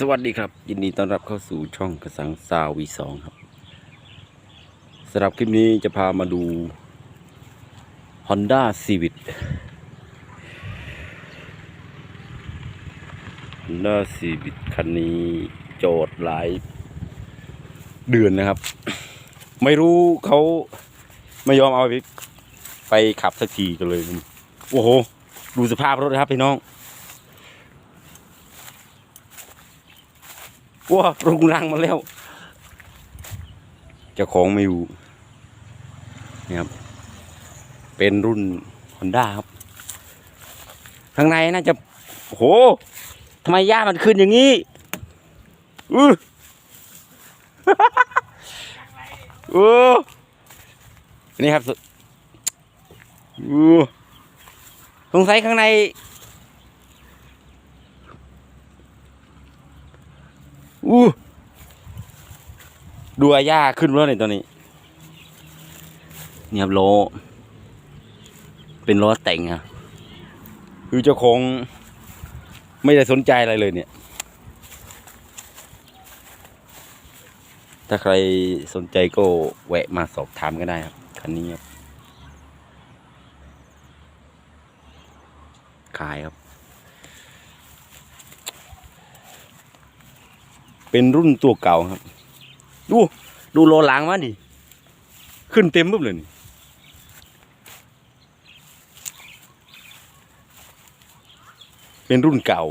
สวัสดีครับ ยินดีต้อนรับเข้าสู่ช่องกระสังซาวีสองครับสำหรับคลิปนี้จะพามาดู Honda Civic Honda Civic คันนี้โจทย์หลายเดือนนะครับ ไม่รู้เขาไม่ยอมเอาไปไปขับสักทีกันเลย โอ้โห ดูสภาพรถนะครับพี่น้อง ว้ารุงรังมาแล้วเจ้าของไม่อยู่นี่ครับ เป็นรุ่น Honda ครับ ข้างในน่าจะโหทำไมหญ้ามันขึ้นอย่างนี้อือเออนี่ครับสุอือสงสัยข้างใน อู้ดูอาย่าขึ้นแล้วเนี่ยตอนนี้เนี่ยครับโล เป็นล้อแต่งอะคือเจ้าของไม่ได้สนใจอะไรเลยเนี่ย ถ้าใครสนใจก็แวะมาสอบถามก็ได้ครับคันนี้ครับขายครับ เป็นรุ่นตัวเก่าครับ ดูดูโลหลังมาดิขึ้นเต็มปุ๊บเลยนี่เป็นรุ่นเก่า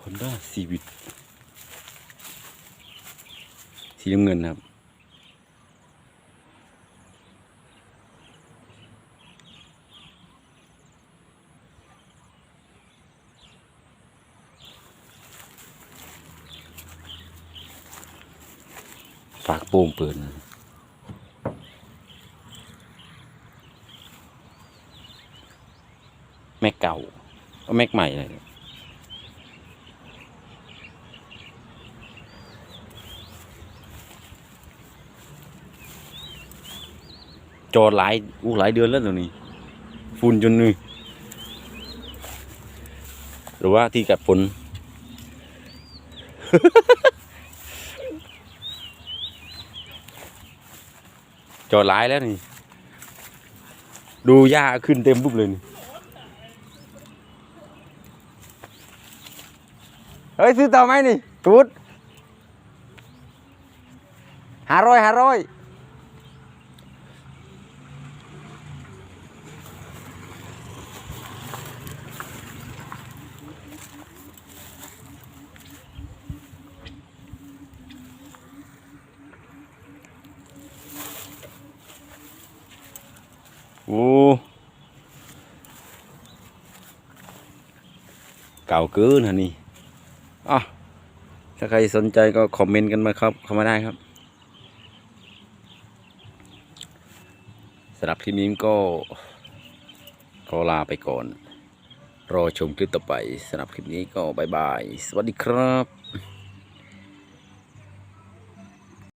Honda Civic สีน้ำเงินครับ ฝากโป่งปิดนแม็กเก่าก็แม็กใหม่เลยจอหลายอู้หลายเดือนแล้วตัวนี้ฝุ่นจนนี่หรือว่าที่กัดฝน จอดหลายแล้วนี่ ดูหญ้าขึ้นเต็มปุ๊บเลยนี่เฮ้ย ซื้อต่อไหมนี่ ตูดห้าร้อยห้าร้อย โอ้เก่าเกินฮะนี่อะถ้าใครสนใจก็คอมเมนต์กันมาครับเข้ามาได้ครับสำหรับคลิปนี้ก็ขอลาไปก่อน รอชมคลิปต่อไปสำหรับคลิปนี้ก็บายบาย สวัสดีครับ